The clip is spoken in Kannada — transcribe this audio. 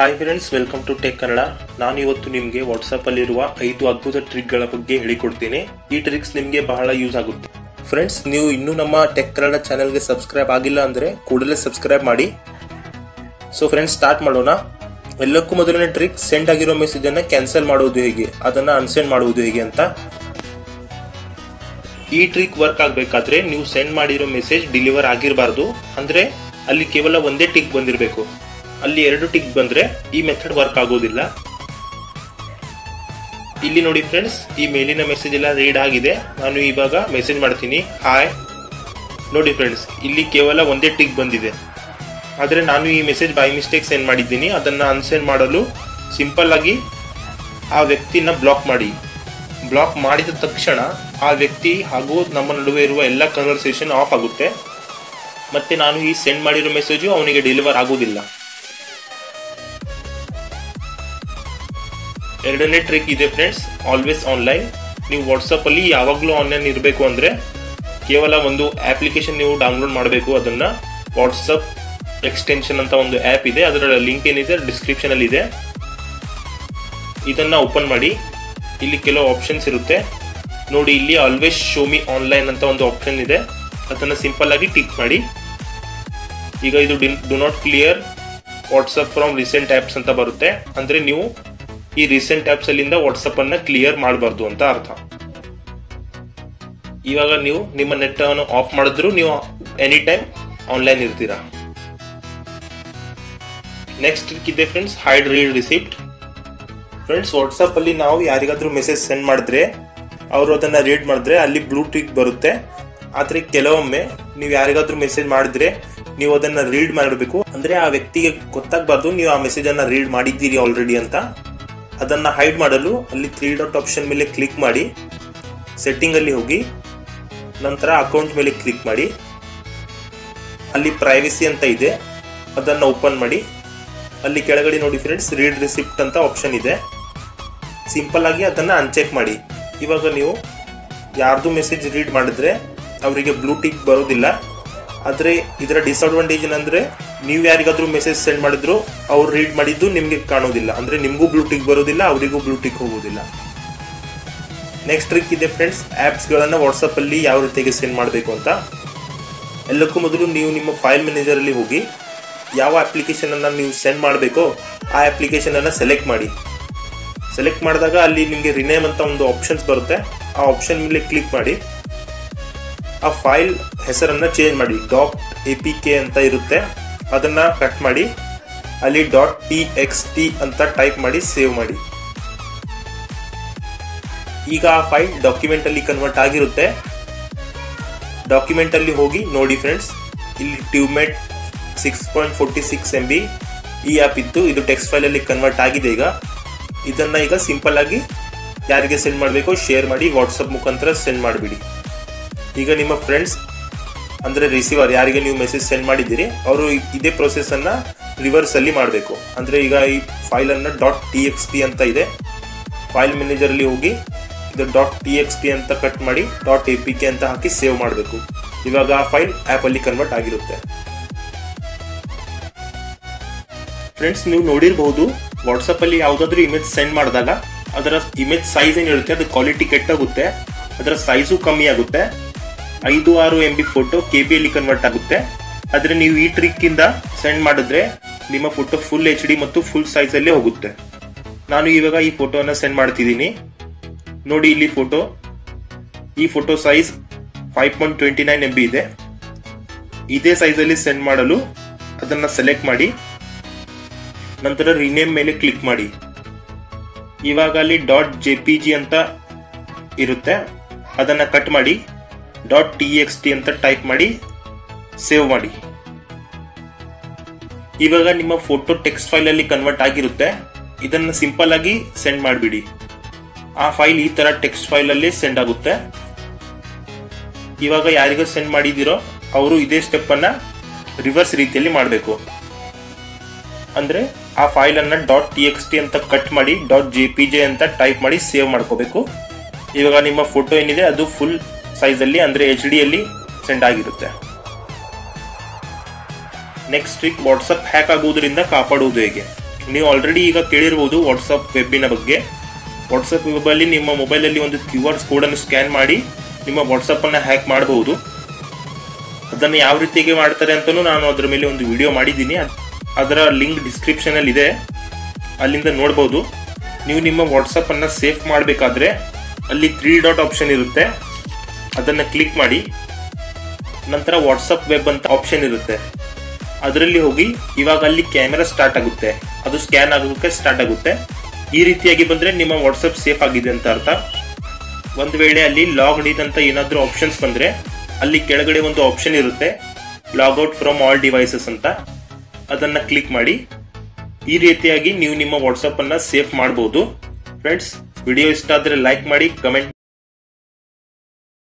Hi friends welcome to Tech Kannada ನಾನು ಇವತ್ತು ನಿಮಗೆ ವಾಟ್ಸಪ್ಪಲ್ಲಿರುವ ಐದು ಅದ್ಭುತ ಟ್ರಿಕ್ಗಳ ಬಗ್ಗೆ ಹೇಳಿಕೊಡ್ತೀನಿ. ಈ ಟ್ರಿಕ್ಸ್ ನಿಮಗೆ ಬಹಳ ಯೂಸ್ ಆಗುತ್ತೆ. ಫ್ರೆಂಡ್ಸ್ ನೀವು ಇನ್ನೂ ನಮ್ಮ ಟೆಕ್ ಕನ್ನಡ ಚಾನೆಲ್ಗೆ ಸಬ್ಸ್ಕ್ರೈಬ್ ಆಗಿಲ್ಲ ಅಂದರೆ ಕೂಡಲೇ ಸಬ್ಸ್ಕ್ರೈಬ್ ಮಾಡಿ. ಸೊ ಫ್ರೆಂಡ್ಸ್ ಸ್ಟಾರ್ಟ್ ಮಾಡೋಣ. ಎಲ್ಲಕ್ಕೂ ಮೊದಲನೇ ಟ್ರಿಕ್ ಸೆಂಡ್ ಆಗಿರೋ ಮೆಸೇಜನ್ನು ಕ್ಯಾನ್ಸಲ್ ಮಾಡೋದು ಹೇಗೆ? ಅದನ್ನು ಅನ್ಸೆಂಡ್ ಮಾಡುವುದು ಹೇಗೆ ಅಂತ. ಈ ಟ್ರಿಕ್ ವರ್ಕ್ ಆಗಬೇಕಾದ್ರೆ ನೀವು ಸೆಂಡ್ ಮಾಡಿರೋ ಮೆಸೇಜ್ ಡೆಲಿವರ್ ಆಗಿರಬಾರ್ದು. ಅಂದ್ರೆ ಅಲ್ಲಿ ಕೇವಲ ಒಂದೇ ಟಿಕ್ ಬಂದಿರಬೇಕು. ಅಲ್ಲಿ ಎರಡು ಟಿಕ್ ಬಂದ್ರೆ ಈ ಮೆಥಡ್ ವರ್ಕ್ ಆಗೋದಿಲ್ಲ. ಇಲ್ಲಿ ನೋಡಿ ಫ್ರೆಂಡ್ಸ್ ಈ ಮೇಲಿನ ಮೆಸೇಜ್ ಎಲ್ಲ ರೀಡ್ ಆಗಿದೆ. ನಾನು ಇವಾಗ ಮೆಸೇಜ್ ಮಾಡ್ತೀನಿ. ಹಾಯ್ ನೋಡಿ ಫ್ರೆಂಡ್ಸ್ ಇಲ್ಲಿ ಕೇವಲ ಒಂದೇ ಟಿಕ್ ಬಂದಿದೆ. ಆದರೆ ನಾನು ಈ ಮೆಸೇಜ್ ಬೈ ಮಿಸ್ಟೇಕ್ ಸೆಂಡ್ ಮಾಡಿದ್ದೀನಿ. ಅದನ್ನು ಅನ್ಸೆಂಡ್ ಮಾಡಲು ಸಿಂಪಲ್ ಆಗಿ ಆ ವ್ಯಕ್ತಿನ ಬ್ಲಾಕ್ ಮಾಡಿ. ಬ್ಲಾಕ್ ಮಾಡಿದ ತಕ್ಷಣ ಆ ವ್ಯಕ್ತಿ ಹಾಗೂ ನಮ್ಮ ನಡುವೆ ಇರುವ ಎಲ್ಲ ಕನ್ವರ್ಸೇಷನ್ ಆಫ್ ಆಗುತ್ತೆ. ಮತ್ತೆ ನಾನು ಈ ಸೆಂಡ್ ಮಾಡಿರೋ ಮೆಸೇಜು ಅವನಿಗೆ ಡೆಲಿವರ್ ಆಗೋದಿಲ್ಲ. ಎರಡನೇ ಟ್ರಿಕ್ ಇದೆ ಫ್ರೆಂಡ್ಸ್ ಆಲ್ವೇಸ್ ಆನ್ಲೈನ್ ನೀವು ವಾಟ್ಸಪ್ಪಲ್ಲಿ ಯಾವಾಗಲೂ ಆನ್ಲೈನ್ ಇರಬೇಕು ಅಂದ್ರೆ ಕೇವಲ ಒಂದು ಆ್ಯಪ್ಲಿಕೇಶನ್ ನೀವು ಡೌನ್ಲೋಡ್ ಮಾಡಬೇಕು. ಅದನ್ನ ವಾಟ್ಸಪ್ ಎಕ್ಸ್ಟೆನ್ಷನ್ ಅಂತ ಒಂದು ಆ್ಯಪ್ ಇದೆ. ಅದರ ಲಿಂಕ್ ಏನಿದೆ? ಡಿಸ್ಕ್ರಿಪ್ಷನ್ ಅಲ್ಲಿ ಇದೆ. ಇದನ್ನ ಓಪನ್ ಮಾಡಿ. ಇಲ್ಲಿ ಕೆಲವು ಆಪ್ಷನ್ಸ್ ಇರುತ್ತೆ. ನೋಡಿ, ಇಲ್ಲಿ ಆಲ್ವೇಸ್ ಶೋ ಮಿ ಆನ್ಲೈನ್ ಅಂತ ಒಂದು ಆಪ್ಷನ್ ಇದೆ. ಅದನ್ನು ಸಿಂಪಲ್ ಆಗಿ ಟಿಕ್ ಮಾಡಿ. ಈಗ ಇದು do not clear WhatsApp from recent apps ಅಂತ ಬರುತ್ತೆ. ಅಂದ್ರೆ ನೀವು ಈ ರೀಸೆಂಟ್ ಆ್ಯಪ್ಸ್ ಅಲ್ಲಿಂದ ವಾಟ್ಸಪ್ ಅನ್ನ ಕ್ಲಿಯರ್ ಮಾಡಬಾರ್ದು ಅಂತ ಅರ್ಥ. ಇವಾಗ ನೀವು ನಿಮ್ಮ ನೆಟ್ ಅನ್ನು ಆಫ್ ಮಾಡಿದ್ರು ನೀವು ಎನಿ ಟೈಮ್ ಆನ್ಲೈನ್ ಇರ್ತೀರಾ. ನೆಕ್ಸ್ಟ್ ಟ್ರಿಕ್ ಇದೆ friends hide read receipt friends WhatsApp ಅಲ್ಲಿ ನಾವು ಯಾರಿಗಾದ್ರೂ ಮೆಸೇಜ್ ಸೆಂಡ್ ಮಾಡಿದ್ರೆ, ಅವರು ಅದನ್ನ ರೀಡ್ ಮಾಡಿದ್ರೆ ಅಲ್ಲಿ ಬ್ಲೂ ಟಿಕ್ ಬರುತ್ತೆ. ಆದ್ರೆ ಕೆಲವೊಮ್ಮೆ ನೀವು ಯಾರಿಗಾದ್ರೂ ಮೆಸೇಜ್ ಮಾಡಿದ್ರೆ ನೀವು ಅದನ್ನ ರೀಡ್ ಮಾಡಬೇಕು ಅಂದ್ರೆ ಆ ವ್ಯಕ್ತಿಗೆ ಗೊತ್ತಾಗಬಾರ್ದು, ನೀವು ಆ ಮೆಸೇಜ್ ಅನ್ನ ರೀಡ್ ಮಾಡಿದ್ದೀರಿ ಆಲ್ರೆಡಿ ಅಂತ. ಅದನ್ನ ಹೈಡ್ ಮಾಡಲು ಅಲ್ಲಿ ತ್ರೀ ಡಾಟ್ ಆಪ್ಷನ್ ಮೇಲೆ ಕ್ಲಿಕ್ ಮಾಡಿ ಸೆಟ್ಟಿಂಗ್ ಅಲ್ಲಿ ಹೋಗಿ, ನಂತರ ಅಕೌಂಟ್ ಮೇಲೆ ಕ್ಲಿಕ್ ಮಾಡಿ, ಅಲ್ಲಿ ಪ್ರೈವಸಿ ಅಂತ ಇದೆ, ಅದನ್ನ ಓಪನ್ ಮಾಡಿ, ಅಲ್ಲಿ ಕೆಳಗಡೆ ನೋಡಿ ಫ್ರೆಂಡ್ಸ್ ರೀಡ್ ರಿಸಿಪ್ಟ್ ಅಂತ ಆಪ್ಷನ್ ಇದೆ. ಸಿಂಪಲ್ ಆಗಿ ಅದನ್ನ ಅನ್ಚೆಕ್ ಮಾಡಿ. ಇವಾಗ ನೀವು ಯಾರ್ದು ಮೆಸೇಜ್ ರೀಡ್ ಮಾಡಿದ್ರೆ, ಅವರಿಗೆ ಬ್ಲೂ ಟಿಕ್ ಬರೋದಿಲ್ಲ. ಆದರೆ ಇದರ ಡಿಸ್ಅಡ್ವಾಂಟೇಜ್ ಏನಂದ್ರೆ ನೀವು ಯಾರಿಗಾದ್ರೂ ಮೆಸೇಜ್ ಸೆಂಡ್ ಮಾಡಿದ್ರು, ಅವ್ರು ರೀಡ್ ಮಾಡಿದ್ದು ನಿಮಗೆ ಕಾಣೋದಿಲ್ಲ. ಅಂದ್ರೆ ನಿಮಗೂ ಬ್ಲೂ ಟಿಕ್ ಬರೋದಿಲ್ಲ, ಅವರಿಗೂ ಬ್ಲೂ ಟಿಕ್ ಹೋಗೋದಿಲ್ಲ. ನೆಕ್ಸ್ಟ್ ಟ್ರಿಕ್ ಇದೆ ಫ್ರೆಂಡ್ಸ್ ಆ್ಯಪ್ಸ್ಗಳನ್ನು ವಾಟ್ಸಪ್ಪಲ್ಲಿ ಯಾವ ರೀತಿಯಾಗಿ ಸೆಂಡ್ ಮಾಡಬೇಕು ಅಂತ. ಎಲ್ಲಕ್ಕೂ ಮೊದಲು ನೀವು ನಿಮ್ಮ ಫೈಲ್ ಮ್ಯಾನೇಜರಲ್ಲಿ ಹೋಗಿ, ಯಾವ ಅಪ್ಲಿಕೇಶನ್ ಅನ್ನ ನೀವು ಸೆಂಡ್ ಮಾಡಬೇಕೋ, ಆ ಅಪ್ಲಿಕೇಶನ್ ಅನ್ನ ಸೆಲೆಕ್ಟ್ ಮಾಡಿ. ಸೆಲೆಕ್ಟ್ ಮಾಡಿದಾಗ ಅಲ್ಲಿ ನಿಮಗೆ ರಿನೇಮ್ ಅಂತ ಒಂದು ಆಪ್ಷನ್ಸ್ ಬರುತ್ತೆ. ಆ ಆಪ್ಷನ್ ಮೇಲೆ ಕ್ಲಿಕ್ ಮಾಡಿ. ಆ ಫೈಲ್ ಹೆಸರನ್ನು ಚೇಂಜ್ ಮಾಡಿ ಡಾಟ್ ಎ ಪಿ ಕೆ ಅಂತ ಇರುತ್ತೆ. ಅದನ್ನ ಕಟ್ ಮಾಡಿ, ಅಲ್ಲಿ ಡಾಟ್ ಟಿ ಎಕ್ಸ್ ಟಿ ಅಂತ ಟೈಪ್ ಮಾಡಿ ಸೇವ್ ಮಾಡಿ. ಈಗ ಆ ಫೈಲ್ ಡಾಕ್ಯುಮೆಂಟ್ ಅಲ್ಲಿ ಕನ್ವರ್ಟ್ ಆಗಿರುತ್ತೆ. ಡಾಕ್ಯುಮೆಂಟ್ ಅಲ್ಲಿ ಹೋಗಿ, ನೋಡಿ ಫ್ರೆಂಡ್ಸ್ ಇಲ್ಲಿ TubeMate six point forty six M B ಈ ಆ್ಯಪ್ ಇತ್ತು ಇದು ಟೆಕ್ಸ್ಟ್ ಫೈಲಲ್ಲಿ ಕನ್ವರ್ಟ್ ಆಗಿದೆ ಈಗ. ಇದನ್ನ ಈಗ ಸಿಂಪಲ್ ಆಗಿ ಯಾರಿಗೆ ಸೆಂಡ್ ಮಾಡಬೇಕು ಶೇರ್ ಮಾಡಿ ವಾಟ್ಸಪ್ ಮುಖಾಂತರ ಸೆಂಡ್ ಮಾಡಿಬಿಡಿ. ಈಗ ನಿಮ್ಮ ಫ್ರೆಂಡ್ಸ್ ಅಂದರೆ ರಿಸೀವರ್ ಯಾರಿಗೆ ನೀವು ಮೆಸೇಜ್ ಸೆಂಡ್ ಮಾಡಿದ್ದೀರಿ, ಅವರು ಇದೇ ಪ್ರೊಸೆಸನ್ನು ರಿವರ್ಸಲ್ಲಿ ಮಾಡಬೇಕು. ಅಂದರೆ ಈಗ ಈ ಫೈಲನ್ನು ಡಾಟ್ ಟಿ ಎಕ್ಸ್ ಪಿ ಅಂತ ಇದೆ. ಫೈಲ್ ಮ್ಯಾನೇಜರಲ್ಲಿ ಹೋಗಿ ಇದು. ಡಾಟ್ ಟಿ ಎಕ್ಸ್ ಪಿ ಅಂತ ಕಟ್ ಮಾಡಿ ಡಾಟ್ ಎ ಪಿ ಕೆ ಅಂತ ಹಾಕಿ ಸೇವ್ ಮಾಡಬೇಕು. ಇವಾಗ ಆ ಫೈಲ್ ಆ್ಯಪಲ್ಲಿ ಕನ್ವರ್ಟ್ ಆಗಿರುತ್ತೆ. ಫ್ರೆಂಡ್ಸ್ ನೀವು ನೋಡಿರಬಹುದು ವಾಟ್ಸಪ್ಪಲ್ಲಿ ಯಾವುದಾದ್ರೂ ಇಮೇಜ್ ಸೆಂಡ್ ಮಾಡಿದಾಗ, ಅದರ ಇಮೇಜ್ ಸೈಜ್ ಏನಿರುತ್ತೆ ಅದು ಕ್ವಾಲಿಟಿ ಕೆಟ್ಟಾಗುತ್ತೆ, ಅದರ ಸೈಜು ಕಮ್ಮಿ ಆಗುತ್ತೆ. ಐದು ಆರು M B photo K B ಅಲ್ಲಿ ಕನ್ವರ್ಟ್ ಆಗುತ್ತೆ. ಆದರೆ ನೀವು ಈ ಟ್ರಿಕ್ ಇಂದ ಸೆಂಡ್ ಮಾಡಿದ್ರೆ ನಿಮ್ಮ ಫೋಟೋ ಫುಲ್ ಎಚ್ ಡಿ ಮತ್ತು ಫುಲ್ ಸೈಜ್ ಅಲ್ಲೇ ಹೋಗುತ್ತೆ. ನಾನು ಇವಾಗ ಈ ಫೋಟೋನ ಸೆಂಡ್ ಮಾಡ್ತಿದ್ದೀನಿ. ನೋಡಿ ಇಲ್ಲಿ ಫೋಟೋ ಈ photo size five point twenty nine M B ಇದೆ. ಇದೇ ಸೈಜಲ್ಲಿ ಸೆಂಡ್ ಮಾಡಲು ಅದನ್ನ ಸೆಲೆಕ್ಟ್ ಮಾಡಿ. ನಂತರ ರಿನೇಮ್ ಮೇಲೆ ಕ್ಲಿಕ್ ಮಾಡಿ. ಇವಾಗ ಅಲ್ಲಿ. ಡಾಟ್ ಜೆ ಪಿ ಜಿ ಅಂತ ಇರುತ್ತೆ. ಅದನ್ನ ಕಟ್ ಮಾಡಿ. ಡಾಟ್ ಟಿ ಎಕ್ಸ್ ಟಿ ಅಂತ ಟೈಪ್ ಮಾಡಿ ಸೇವ್ ಮಾಡಿ. ಇವಾಗ ನಿಮ್ಮ ಫೋಟೋ ಟೆಕ್ಸ್ಟ್ ಫೈಲ್ ಅಲ್ಲಿ ಕನ್ವರ್ಟ್ ಆಗಿರುತ್ತೆ. ಇದನ್ನ ಸಿಂಪಲ್ ಆಗಿ ಸೆಂಡ್ ಮಾಡಿಬಿಡಿ. ಆ ಫೈಲ್ ಈ ತರ ಟೆಕ್ಸ್ಟ್ ಫೈಲ್ ಅಲ್ಲಿ ಸೆಂಡ್ ಆಗುತ್ತೆ. ಇವಾಗ ಯಾರಿಗೂ ಸೆಂಡ್ ಮಾಡಿದಿರೋ ಅವರು ಇದೇ ಸ್ಟೆಪ್ ಅನ್ನ ರಿವರ್ಸ್ ರೀತಿಯಲ್ಲಿ ಮಾಡಬೇಕು. ಅಂದ್ರೆ ಆ file dot T X T ಅಂತ ಕಟ್ ಮಾಡಿ ಡಾಟ್ ಜೆ ಅಂತ ಟೈಪ್ ಮಾಡಿ ಸೇವ್ ಮಾಡ್ಕೋಬೇಕು. ಇವಾಗ ನಿಮ್ಮ ಫೋಟೋ ಏನಿದೆ ಅದು ಫುಲ್ ಸೈಜ್ ಅಲ್ಲಿ ಅಂದ್ರೆ ಎಚ್ ಡಿ ಅಲ್ಲಿ ಸೆಂಡ್ ಆಗಿರುತ್ತೆ. ನೆಕ್ಸ್ಟ್ ಟ್ರಿಕ್ ವಾಟ್ಸಪ್ ಹ್ಯಾಕ್ ಆಗುವುದರಿಂದ ಕಾಪಾಡುವುದು ಹೇಗೆ? ನೀವು ಆಲ್ರೆಡಿ ಈಗ ಕೇಳಿರ್ಬೋದು ವಾಟ್ಸಪ್ ವೆಬ್ಬಿನ ಬಗ್ಗೆ. ವಾಟ್ಸಪ್ ವೆಬ್ ಅಲ್ಲಿ ನಿಮ್ಮ ಮೊಬೈಲ್ ಅಲ್ಲಿ ಒಂದು ಕ್ಯೂ ಆರ್ ಕೋಡ್ ಅನ್ನು ಸ್ಕ್ಯಾನ್ ಮಾಡಿ ನಿಮ್ಮ ವಾಟ್ಸಾಪ್ ಅನ್ನ ಹ್ಯಾಕ್ ಮಾಡಬಹುದು ಅದನ್ನು ಯಾವ ರೀತಿಗೆ ಮಾಡ್ತಾರೆ ಅಂತಲೂ ನಾನು ಅದರ ಮೇಲೆ ಒಂದು ವಿಡಿಯೋ ಮಾಡಿದ್ದೀನಿ. ಅದರ ಲಿಂಕ್ ಡಿಸ್ಕ್ರಿಪ್ಷನಲ್ಲಿ ಇದೆ. ಅಲ್ಲಿಂದ ನೋಡಬಹುದು ನೀವು ನಿಮ್ಮ ವಾಟ್ಸಪ್ಪನ್ನು ಸೇಫ್ ಮಾಡಬೇಕಾದ್ರೆ ಅಲ್ಲಿ ತ್ರೀ ಡಾಟ್ ಆಪ್ಷನ್ ಇರುತ್ತೆ. ಅದನ್ನ ಕ್ಲಿಕ್ ಮಾಡಿ, ನಂತರ ವಾಟ್ಸಪ್ ವೆಬ್ ಅಂತ ಆಪ್ಷನ್ ಇರುತ್ತೆ. ಅದರಲ್ಲಿ ಹೋಗಿ ಇವಾಗ ಅಲ್ಲಿ ಕ್ಯಾಮೆರಾ ಸ್ಟಾರ್ಟ್ ಆಗುತ್ತೆ. ಅದು ಸ್ಕ್ಯಾನ್ ಆಗೋಕ್ಕೆ ಸ್ಟಾರ್ಟ್ ಆಗುತ್ತೆ. ಈ ರೀತಿಯಾಗಿ ಬಂದರೆ ನಿಮ್ಮ ವಾಟ್ಸಪ್ ಸೇಫ್ ಆಗಿದೆ ಅಂತ ಅರ್ಥ. ಒಂದು ವೇಳೆ ಅಲ್ಲಿ ಲಾಗ್ ಇನ್ ಅಂತ ಏನಾದರೂ ಆಪ್ಷನ್ಸ್ ಬಂದ್ರೆ, ಅಲ್ಲಿ ಕೆಳಗಡೆ ಒಂದು ಆಪ್ಷನ್ ಇರುತ್ತೆ ಲಾಗ್ಔಟ್ ಫ್ರಮ್ ಆಲ್ ಡಿವೈಸಸ್ ಅಂತ. ಅದನ್ನ ಕ್ಲಿಕ್ ಮಾಡಿ, ಈ ರೀತಿಯಾಗಿ ನೀವು ನಿಮ್ಮ ವಾಟ್ಸಪ್ ಅನ್ನ ಸೇಫ್ ಮಾಡಬಹುದು ಫ್ರೆಂಡ್ಸ್ ವಿಡಿಯೋ ಇಷ್ಟ ಆದರೆ ಲೈಕ್ ಮಾಡಿ ಕಮೆಂಟ್